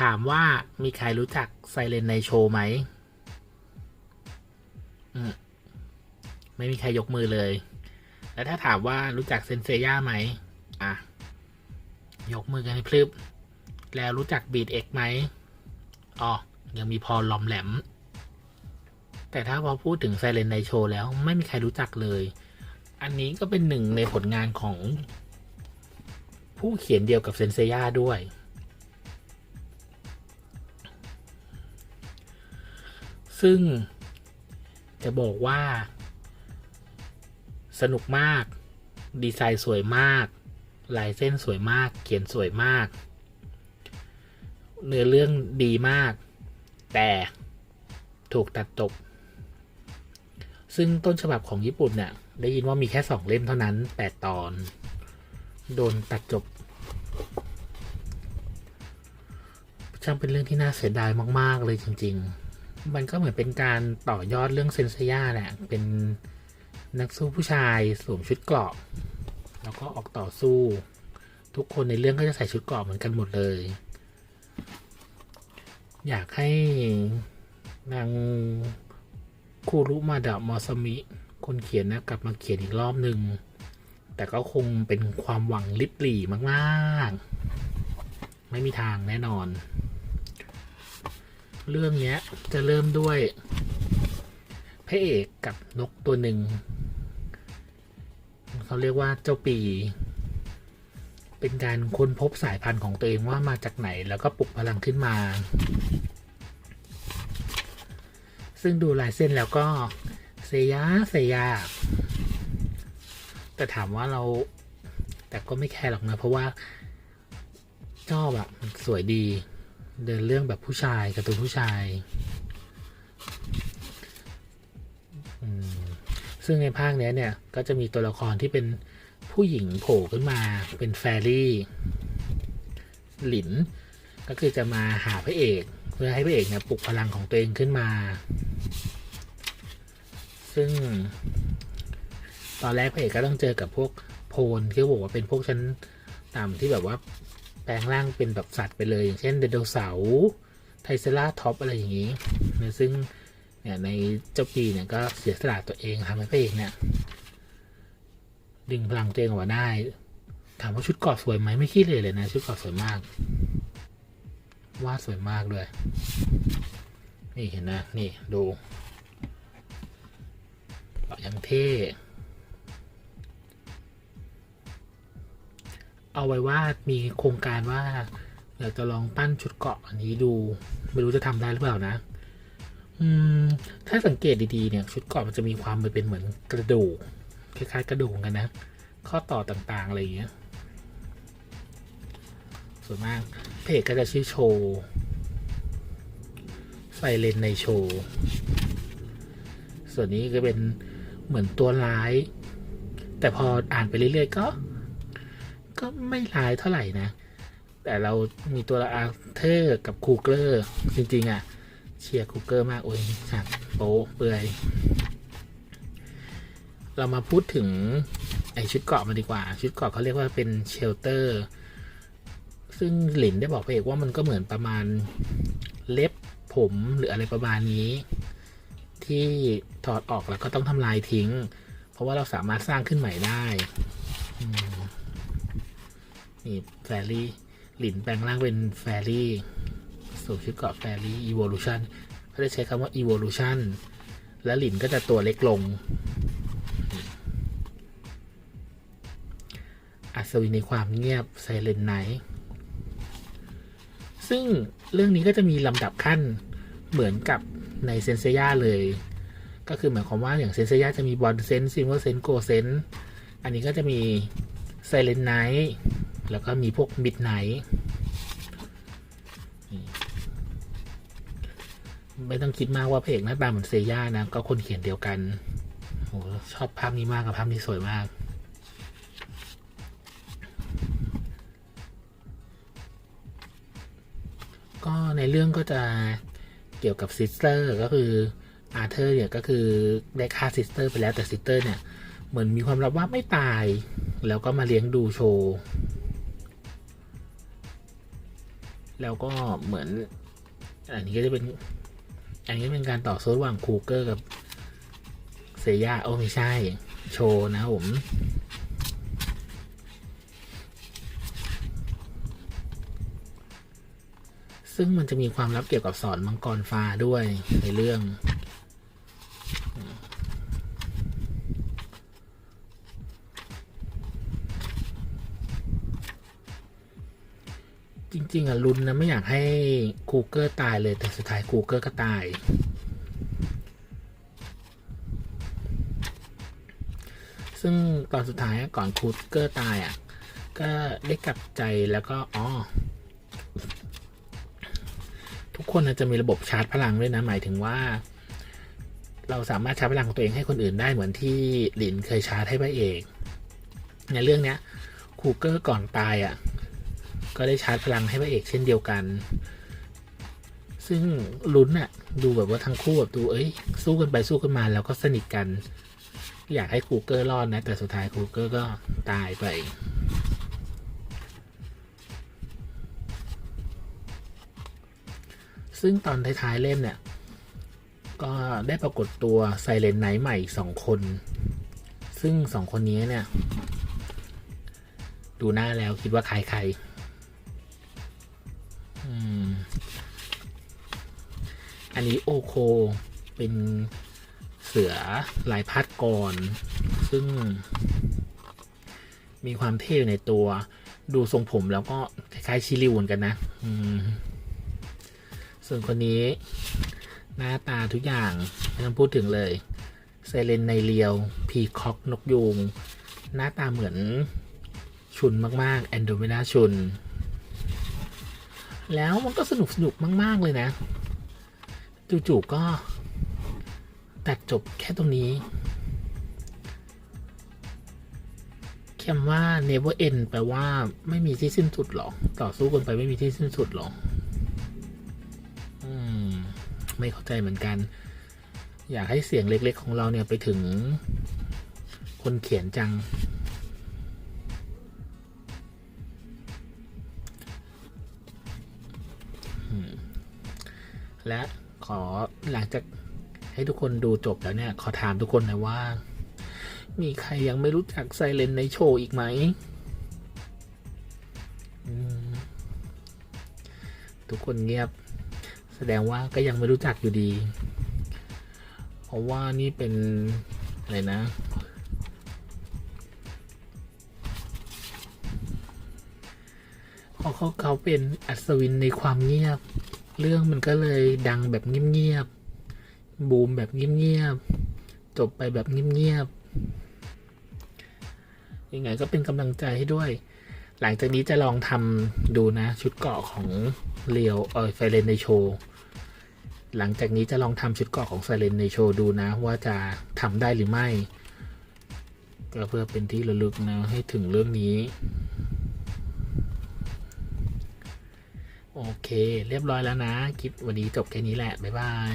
ถามว่ามีใครรู้จักไซเรนในโชว์ไหมอืมไม่มีใครยกมือเลย แล้วถ้าถามว่ารู้จักเซนเซย่าไหม อะ ยกมือกันให้พลึบ แล้วรู้จักบีดเอ็กไหม อ๋อ ยังมีพอลอมแหลม แต่ถ้าพอพูดถึงไซเรนในโชว์แล้วไม่มีใครรู้จักเลย อันนี้ก็เป็นหนึ่งในผลงานของผู้เขียนเดียวกับเซนเซย่าด้วย ซึ่งจะบอกว่า สนุกมาก ดีไซน์สวยมาก ลายเส้นสวยมาก เขียนสวยมาก เนื้อเรื่องดีมาก แต่ถูกตัดจบซึ่งต้นฉบับของญี่ปุ่นเนี่ย ได้ยินว่ามีแค่สองเล่มเท่านั้นแปดตอน โดนตัดจบ ช่างเป็นเรื่องที่น่าเสียดายมาก ๆ เลยจริง ๆ มันก็เหมือนเป็นการต่อยอดเรื่องเซนเซียแหละ เป็นนักสู้ผู้ชายสวมชุดเกราะ แล้วก็ออกต่อสู้ ทุกคนในเรื่องก็จะใส่ชุดเกราะเหมือนกันหมดเลย อยากให้นางคูรุมาดะมอสมิ คนเขียนนะกลับมาเขียนอีกรอบหนึ่ง แต่ก็คงเป็นความหวังลิบหลี่มาก ๆ ไม่มีทางแน่นอน เรื่องเนี้ย จะเริ่มด้วยพระเอกกับนกตัวหนึ่งเขาเรียกว่าเจ้าปี เป็นการค้นพบสายพันธุ์ของตัวเองว่ามาจากไหนแล้วก็ปลุกพลังขึ้นมา ซึ่งดูลายเส้นแล้วก็เซยาเซยาแต่ถามว่าเรา แต่ก็ไม่แคร์หรอกนะ เพราะว่าชอบอะสวยดี เดินเรื่องแบบผู้ชายการ์ตูนผู้ชายซึ่งในภาคเนี้ยเนี่ยก็จะมีตัวละครที่เป็นผู้หญิงโผล่ขึ้นมาเป็นแฟรี่ หลิน ก็คือจะมาหาพระเอก เพื่อให้พระเอกเนี่ยปลุกพลังของตัวเองขึ้นมา ซึ่ง ตอนแรกพระเอกก็ต้องเจอกับพวกโพลที่เขาบอกว่าเป็นพวกชั้นต่ำที่แบบว่า แปลงร่างเป็นแบบสัตว์ไปเลย อย่างเช่นไดโนเสาร์ไทเซราท็อปอะไรอย่างนี้นะซึ่งเนี่ยในเจ้าปีเนี่ยก็เสียสละตัวเองทำให้พระเอกเนี่ยดึงพลังตัวเองออกมาได้ถามว่าชุดกราะสวยไหมไม่คิดเลยเลยนะชุดกราะสวยมากวาดสวยมากด้วย นี่เห็นนะ นี่ดูยังเท่ เอาไว้ว่ามีโครงการว่าอยากจะลองปั้นชุดเกาะอันนี้ดู ไม่รู้จะทำได้หรือเปล่านะ อืม ถ้าสังเกตดีๆเนี่ย ชุดเกาะมันจะมีความเป็นเหมือนกระดูกคล้ายๆ กระดูกกันนะ ข้อต่อต่างๆอะไรอย่างเงี้ยส่วนมากเพจก็จะชื่อโชว์ไฟเลนในโชว์ ส่วนนี้ก็เป็นเหมือนตัวร้าย แต่พออ่านไปเรื่อยๆก็ ก็ไม่ร้ายเท่าไหร่นะ แต่เรามีตัวละอาเธอร์กับคูเกอร์ จริง ๆ อะ เชียร์คูเกอร์มาก โอ้ยฉากโป๊เปื่อย เรามาพูดถึง ไอชุดเกาะมาดีกว่า ชุดเกาะเขาเรียกว่าเป็นเชลเตอร์ ซึ่งหลินได้บอกพระเอกว่ามันก็เหมือนประมาณเล็บผมหรืออะไรประมาณนี้ ที่ถอดออกแล้วก็ต้องทำลายทิ้ง เพราะว่าเราสามารถสร้างขึ้นใหม่ได้ นี่แฟรี่หลินแปลงร่างเป็นแฟรี่สวมชุดเกาะแฟรี่อี o l u t i o n เขาจะใช้คำว่า evolution แล้วหลินก็จะตัวเล็กลง อัศวินในความเงียบไซเลนไนท์ซึ่งเรื่องนี้ก็จะมีลำดับขั้นเหมือนกับในเซนเซียเลย ก็คือหมายความว่าอย่างเซนเซียจะมีบอลเซนซิมเวอร์เซนโกเซนอันนี้ก็จะมีไซเลนไนท์ แล้วก็มีพวกมิดไนท์ไม่ต้องคิดมากว่าพระเพลงหน้าตาเหมือนเซย่านะ ก็คนเขียนเดียวกันโหชอบภาพนี้มากกับภาพนี้สวยมากก็ในเรื่องก็จะเกี่ยวกับซิสเตอร์ก็คืออาร์เธอร์เนี่ยก็คือได้ฆ่าซิสเตอร์ไปแล้วแต่ซิสเตอร์เนี่ย เหมือนมีความลับว่าไม่ตาย แล้วก็มาเลี้ยงดูโชว์ แล้วก็เหมือน อันนี้ก็จะเป็น อันนี้เป็นการต่อสู้ระหว่างคูเกอร์กับเซย่าโอ้ไม่ใช่ โชว์นะผมซึ่งมันจะมีความลับเกี่ยวกับสอนมังกรฟ้าด้วยในเรื่อง จริง ๆอะลุนนะไม่อยากให้คูเกอร์ตายเลยแต่สุดท้ายคูเกอร์ก็ตาย ซึ่งตอนสุดท้ายก่อนคูเกอร์ตายอะ ก็ได้กลับใจแล้วก็อ๋อทุกคนจจะมีระบบชาร์จพลังด้วยนะ หมายถึงว่า เราสามารถชาร์จพลังของตัวเองให้คนอื่นได้เหมือนที่หลินเคยชาร์จให้พระเอกในเรื่องเนี้ยคูเกอร์ก่อนตายอะ ก็ได้ชาร์จพลังให้พระเอกเช่นเดียวกัน ซึ่งลุ้นอะดูแบบว่าทั้งคู่แบบดูเอ้ย สู้กันไปสู้กันมาแล้วก็สนิทกัน อยากให้คูเกอร์รอดนะ แต่สุดท้ายคูเกอร์ก็ตายไปซึ่งตอนท้ายๆเล่มเนี่ย ก็ได้ปรากฏตัวไซเลนไนท์ใหม่สองคน ซึ่งสองคนนี้เนี่ย ดูหน้าแล้วคิดว่าใครใคร อันนี้โอโคเป็นเสือลายพัดก่อน ซึ่ง มีความเท่ในตัว ดูทรงผมแล้วก็คล้ายๆชิลิวนกันนะส่วนคนนี้ หน้าตาทุกอย่างไม่ต้องพูดถึงเลยไซเลนในเรียว พีคอกนกยูงหน้าตาเหมือนชุนมากๆแอนโดเมนาชุน แล้วมันก็สนุกสนุกมาก ๆ เลยนะ จู่ๆก็ตัดจบแค่ตรงนี้คำว่า never end แปลว่าไม่มีที่สิ้นสุดหรอก ต่อสู้กันไปไม่มีที่สิ้นสุดหรอกอืม ไม่เข้าใจเหมือนกัน อยากให้เสียงเล็ก ๆ ของเราเนี่ยไปถึง คนเขียนจัง และ ขอหลังจากให้ทุกคนดูจบแล้วเนี่ย ขอถามทุกคนนะว่า มีใครยังไม่รู้จักไซเลนในโชว์อีกไหมมทุกคนเงียบ แสดงว่าก็ยังไม่รู้จักอยู่ดี เพราะว่านี่เป็น อะไรนะเพราะเขาเขาเป็นอัศวินในความเงียบ เรื่องมันก็เลยดังแบบเงียบๆ บูมแบบเงียบๆ จบไปแบบเงียบๆ ยังไงก็เป็นกำลังใจให้ด้วย หลังจากนี้จะลองทำดูนะ ชุดเกาะของเรียวเออไฟเลนในโชว์ หลังจากนี้จะลองทำชุดเกาะของไซเลนในโชว์ดูนะ ว่าจะทำได้หรือไม่ ก็เพื่อเป็นที่ระลึกนะให้ถึงเรื่องนี้ โอเค เรียบร้อยแล้วนะ คลิปวันนี้จบแค่นี้แหละ บ๊ายบาย